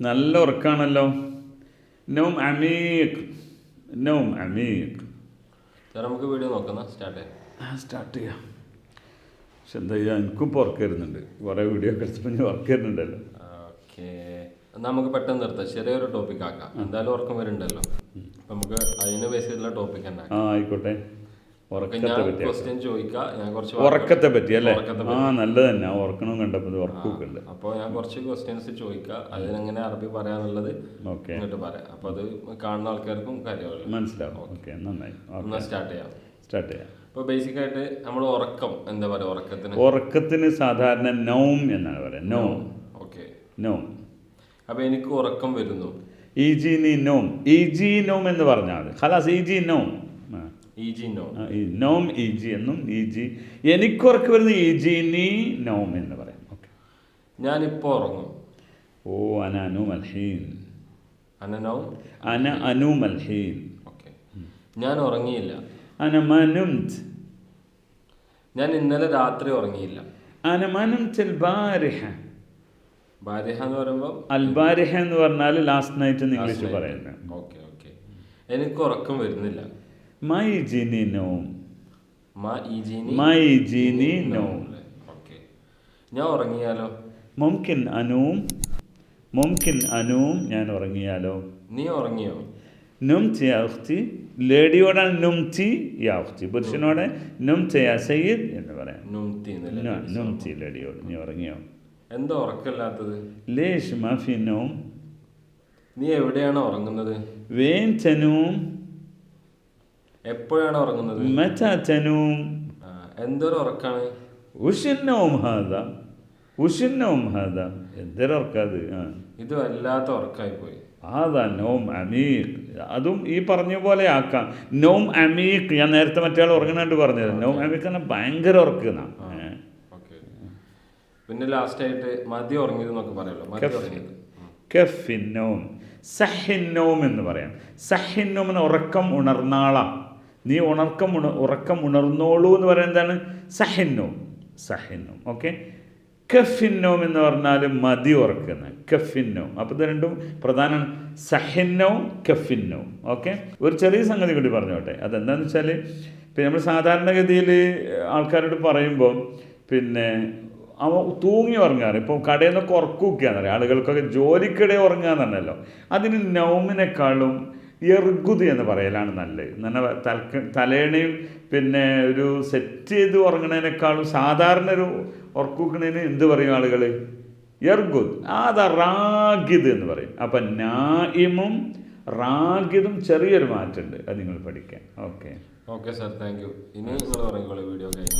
നല്ല ഉറക്കാണല്ലോ. നോം അമീഖ് നോം അമീഖ് നമുക്ക് വീഡിയോ നോക്കുന്ന സ്റ്റാർട്ട് ചെയ്യാം. ആ സ്റ്റാർട്ട് ചെയ്യാം. പക്ഷെ എന്താ ചെയ്യുക എനിക്കും ഇപ്പോൾ കുറേ വീഡിയോ ഒക്കെ എടുത്തപ്പോൾ ഞാൻ വർക്ക് വരുന്നുണ്ടല്ലോ. ഓക്കെ. നമുക്ക് പെട്ടെന്ന് നിർത്താം. ചെറിയൊരു ടോപ്പിക് ആക്കാം. എന്തായാലും ഉറക്കം വരുന്നുണ്ടല്ലോ. നമുക്ക് അതിന് ബേസ് ചെയ്തിട്ടുള്ള ടോപ്പിക് തന്നെ ആ ആയിക്കോട്ടെ. ഉറക്കത്തെ പറ്റി അല്ലേ? ആ നല്ലത് തന്നെ. ഉറക്കണം കണ്ടപ്പോൾ ഉറക്കമൊക്കെ ഉണ്ട്. അപ്പോൾ ഞാൻ കുറച്ച് ക്വസ്റ്റ്യൻസ് ചോദിക്കാം. അതിനെങ്ങനെ അറബി പറയാനുള്ളത് ഓക്കെ. എന്നിട്ട് പറയാം. അപ്പോൾ അത് കാണുന്ന ആൾക്കാർക്കും കാര്യമല്ല മനസ്സിലാവും. ഓക്കെ. നന്നായി. എന്നാ സ്റ്റാർട്ട് ചെയ്യാം. സ്റ്റാർട്ട് ചെയ്യാം. ഇപ്പോൾ ബേസിക് ആയിട്ട് നമ്മൾ ഉറക്കം എന്താ പറയുക ഉറക്കത്തിന്? ഉറക്കത്തിന് സാധാരണ നൗം എന്നാണ് പറയുന്നത് നോം ഓക്കെ. നോം അപ്പോൾ എനിക്ക് ഉറക്കം വരുന്നു. ഈജി നീ നോം ഈജി നോം എന്ന് പറഞ്ഞാൽ ഹലാസ് ഖലാസ് ജി നോം നോ ആ, ഈ എന്നും ഇ എന്നും ഈജി എനിക്കുറക്ക് വരുന്ന ഈജി നീ നോം എന്ന് പറയാം. ഓക്കെ ഞാനിപ്പോൾ ഉറങ്ങും. ഓ അന അനു മൽഹീൻ അനനോ അന? അനു മൽഹീൻ ഓക്കെ ഞാൻ ഉറങ്ങിയില്ല. അന മനുംത്. ഞാൻ ഇന്നലെ രാത്രി ഉറങ്ങിയില്ല. അന മനുംത് ബാരിഹ. ബാരിഹ എന്ന് പറയുമ്പോൾ അൽബാരിഹ എന്ന് പറഞ്ഞാൽ ലാസ്റ്റ് നൈറ്റ് എന്ന് ഇംഗ്ലീഷ് പറയുന്നത്. ഓക്കെ ഓക്കെ എനിക്ക് ഉറക്കം വരുന്നില്ല. ഞാൻ ഉറങ്ങിയാലോ? മുംകിൻ അനൂം. മുംകിൻ അനൂം ഞാൻ ഉറങ്ങിയാലോ? നീ ഉറങ്ങിയോ? നുംച് യാഹ്തി ലേഡിയോടാണ് നുംചി യാഹ്തി പുരുഷനോട് നുംച് യാ എന്ന് പറയാം. നുംചി ലേഡിയോട്. നീ ഉറങ്ങിയോ? എന്താ ഉറക്കമില്ലാത്തത്? ലേഷ് മഫി നീ. എവിടെയാണ് ഉറങ്ങുന്നത്? വേൻ എപ്പോഴാണ് ഉറങ്ങുന്നത്? മച്ചാച്ചനും എന്തൊരു ഉറക്കാണ്? ഉഷിന്നവും ഹാദ. ഉഷിന്നവും ഹാദ. എന്തൊരു ഉറക്കാത് ആ. ഇത് വല്ലാത്ത ഉറക്കായി പോയി. ആദാ നോം അമീഖ്. അതും ഈ പറഞ്ഞ പോലെ ആക്കാം. നോം അമീഖ് ഞാൻ നേരത്തെ മറ്റേ ഉറങ്ങണായിട്ട് പറഞ്ഞത് നോം അമീഖ് എന്നാ ഭയങ്കര ഉറക്കുന്ന. പിന്നെ ലാസ്റ്റ് ആയിട്ട് മതി ഉറങ്ങിയത് എന്നൊക്കെ പറയുള്ളൂ മതി ഉറങ്ങിയത്. കഫിന്നോം സഹിന്നോം എന്ന് പറയാം. സഹിന്നോം എന്ന് ഉറക്കം ഉണർന്നാളാം. നീ ഉണർക്കം ഉണ ഉറക്കം ഉണർന്നോളൂ എന്ന് പറയുന്നത് എന്താണ്? സഹിന്നോം. സഹിന്നോം. ഓക്കെ കഫിന്നോം എന്ന് പറഞ്ഞാൽ മതി ഉറക്കുന്ന. കഫിന്നോം. അപ്പോൾ ഇത് രണ്ടും പ്രധാനമാണ് സഹിന്നോം കഫിന്നോം. ഓക്കെ ഒരു ചെറിയ സംഗതി കൂടി പറഞ്ഞോട്ടെ. അതെന്താണെന്ന് വെച്ചാൽ പിന്നെ നമ്മൾ സാധാരണഗതിയിൽ ആൾക്കാരോട് പറയുമ്പോൾ പിന്നെ അവ തൂങ്ങി ഉറങ്ങാറ്. ഇപ്പോൾ കടയിൽ നിന്നൊക്കെ ഉറക്കുകയാണെന്ന് പറയാം. ആളുകൾക്കൊക്കെ ജോലിക്കിടെ ഉറങ്ങുക എന്നല്ലോ അതിന് നൗമിനേക്കാളും എർഗുത് എന്ന് പറയലാണ് നല്ലത്. എന്ന് തലക്ക് തലേണയും പിന്നെ ഒരു സെറ്റ് ചെയ്ത് ഉറങ്ങണേനേക്കാളും സാധാരണ ഒരു ഉറക്കുന്നതിന് എന്ത് പറയും ആളുകൾ എർഗുദ്. ആദ റാഗിദ് എന്ന് പറയും. അപ്പം നായിമും റാഗിദും ചെറിയൊരു മാറ്റമുണ്ട് അത് നിങ്ങൾ പഠിക്കാൻ. Okay. Okay sir. Thank you. ഇനി നിങ്ങൾ വീഡിയോ കഴിഞ്ഞു